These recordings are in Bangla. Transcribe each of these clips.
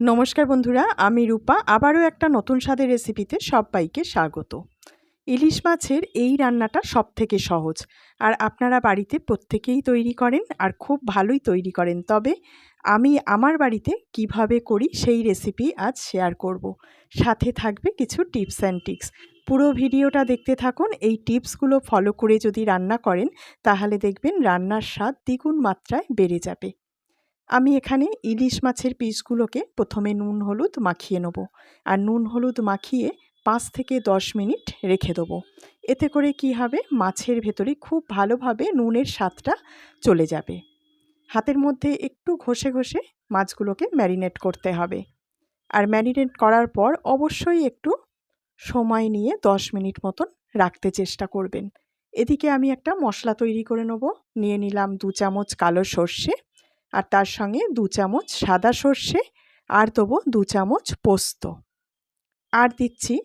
নমস্কার বন্ধুরা, আমি রূপা। আবারও একটা নতুন স্বাদের রেসিপিতে সবাইকে স্বাগত। ইলিশ মাছের এই রান্নাটা সব থেকে সহজ। আর আপনারা বাড়িতে প্রত্যেকেই তৈরি করেন আর খুব ভালোই তৈরি করেন। তবে আমি আমার বাড়িতে কীভাবে করি সেই রেসিপি আজ শেয়ার করব। সাথে থাকবে কিছু টিপস অ্যান্ড টিক্স পুরো ভিডিওটা দেখতে থাকুন, এই টিপসগুলো ফলো করে যদি রান্না করেন, তাহলে দেখবেন রান্নার স্বাদ দ্বিগুণ মাত্রায় বেড়ে যাবে। আমি এখানে ইলিশ মাছের পিসগুলোকে প্রথমে নুন, হলুদ মাখিয়ে নেব। আর নুন, হলুদ মাখিয়ে পাঁচ থেকে দশ মিনিট রেখে দেবো। এতে করে কি হবে? মাছের ভেতরে খুব ভালোভাবে নুনের স্বাদটা চলে যাবে। হাতের মধ্যে একটু ঘষে ঘষে মাছগুলোকে ম্যারিনেট করতে হবে। আর ম্যারিনেট করার পর অবশ্যই একটু সময় নিয়ে দশ মিনিট মতন রাখতে চেষ্টা করবেন। এদিকে আমি একটা মশলা তৈরি করে নেব। নিয়ে নিলাম দু চামচ কালো সর্ষে। আর তার সঙ্গে দু চামচ সাদা সর্ষে আর দেবো দু চামচ পোস্ত। আর দিচ্ছি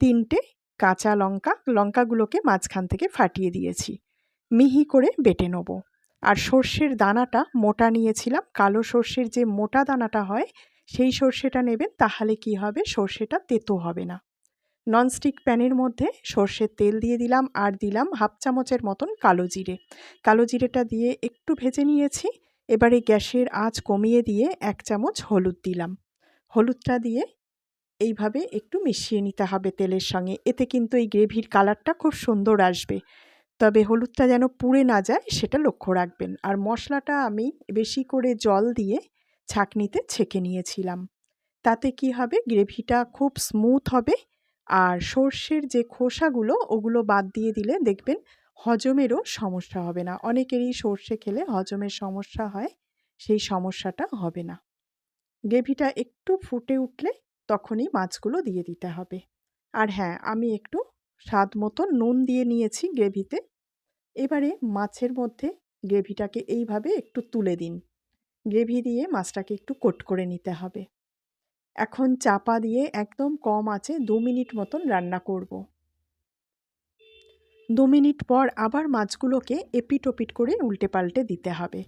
তিনটে কাঁচা লঙ্কা। লঙ্কাগুলোকে মাঝখান থেকে ফাটিয়ে দিয়েছি। মিহি করে বেটে নেব। আর সর্ষের দানাটা মোটা নিয়েছিলাম। কালো সর্ষের যে মোটা দানাটা হয়, সেই সর্ষেটা নেবেন, তাহলে কি হবে? সর্ষেটা তেতো হবে না। ননস্টিক প্যানের মধ্যে সর্ষের তেল দিয়ে দিলাম। আর দিলাম হাফ চামচের মতন কালো জিরে। কালো জিরেটা দিয়ে একটু ভেজে নিয়েছি। এবারে গ্যাসের আঁচ কমিয়ে দিয়ে এক চামচ হলুদ দিলাম। হলুদটা দিয়ে এইভাবে একটু মিশিয়ে নিতে হবে তেলের সঙ্গে। এতে কিন্তু এই গ্রেভির কালারটা খুব সুন্দর আসবে। তবে হলুদটা যেন পুড়ে না যায় সেটা লক্ষ্য রাখবেন। আর মশলাটা আমি বেশি করে জল দিয়ে ছাঁকনিতে ছেঁকে নিয়েছিলাম। তাতে কি হবে? গ্রেভিটা খুব স্মুথ হবে। আর সর্ষের যে খোসাগুলো, ওগুলো বাদ দিয়ে দিলে দেখবেন হজমেরও সমস্যা হবে না। অনেকেরই সর্ষে খেলে হজমের সমস্যা হয়, সেই সমস্যাটা হবে না। গ্রেভিটা একটু ফুটে উঠলে তখনই মাছগুলো দিয়ে দিতে হবে। আর হ্যাঁ আমি একটু স্বাদ মতো নুন দিয়ে নিয়েছি গ্রেভিতে। এবারে মাছের মধ্যে গ্রেভিটাকে এইভাবে একটু তুলে দিন। গ্রেভি দিয়ে মাছটাকে একটু কোট করে নিতে হবে। এখন চাপা দিয়ে একদম কম আছে, দু মিনিট মতন রান্না করব। দু মিনিট পর আবার মাছগুলোকে এপিট ওপিট করে উল্টে পাল্টে দিতে হবে।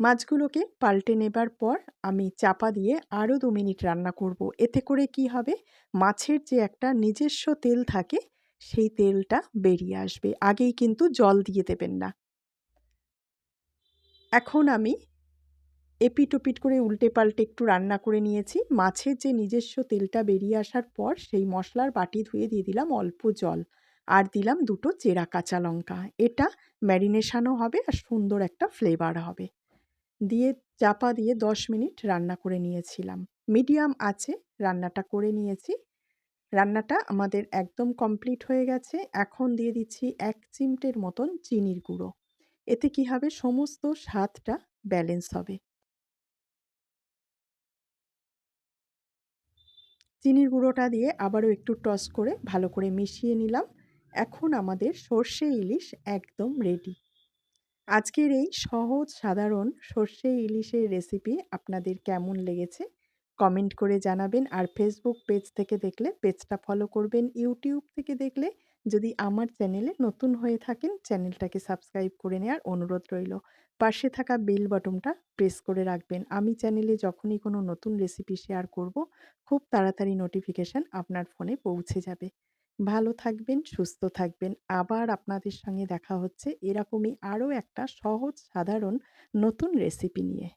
মাছগুলোকে পাল্টে নেবার পর আমি চাপা দিয়ে আরও দু মিনিট রান্না করব। এতে করে কি হবে? মাছের যে একটা নিজস্ব তেল থাকে, সেই তেলটা বেরিয়ে আসবে। আগেই কিন্তু জল দিয়ে দেবেন না। এখন আমি এপিট ওপিট করে উল্টে পাল্টে একটু রান্না করে নিয়েছি। মাছের যে নিজস্ব তেলটা বেরিয়ে আসার পর সেই মশলার বাটি ধুয়ে দিয়ে দিলাম অল্প জল। আর দিলাম দুটো চেরা কাঁচা লঙ্কা। এটা ম্যারিনেশানও হবে আর সুন্দর একটা ফ্লেভার হবে। দিয়ে চাপা দিয়ে দশ মিনিট রান্না করে নিয়েছিলাম। মিডিয়াম আছে, রান্নাটা করে নিয়েছি। রান্নাটা আমাদের একদম কমপ্লিট হয়ে গেছে। এখন দিয়ে দিচ্ছি এক চিমটের মতন চিনির গুঁড়ো। এতে কি হবে? সমস্ত স্বাদটা ব্যালেন্স হবে। চিনির গুঁড়োটা দিয়ে আবারও একটু টস করে ভালো করে মিশিয়ে নিলাম। এখন আমাদের সর্ষে ইলিশ একদম রেডি আজকের এই সহজ, সাধারণ সর্ষে ইলিশের রেসিপি আপনাদের কেমন লেগেছে? কমেন্ট করে জানাবেন আর ফেসবুক পেজ থেকে দেখলে পেজটা ফলো করবেন। ইউটিউব থেকে দেখলে, যদি আমার চ্যানেলে নতুন হয়ে থাকেন চ্যানেলটাকে সাবস্ক্রাইব করে নেওয়ার অনুরোধ রইল। পাশে থাকা বেল বটনটা প্রেস করে রাখবেন। আমি চ্যানেলে যখনই কোনো নতুন রেসিপি শেয়ার করব, খুব তাড়াতাড়ি নোটিফিকেশান আপনার ফোনে পৌঁছে যাবে। ভালো থাকবেন, সুস্থ থাকবেন। আবার আপনাদের সঙ্গে দেখা হচ্ছে এরকমই আরও একটা সহজ, সাধারণ, নতুন রেসিপি নিয়ে।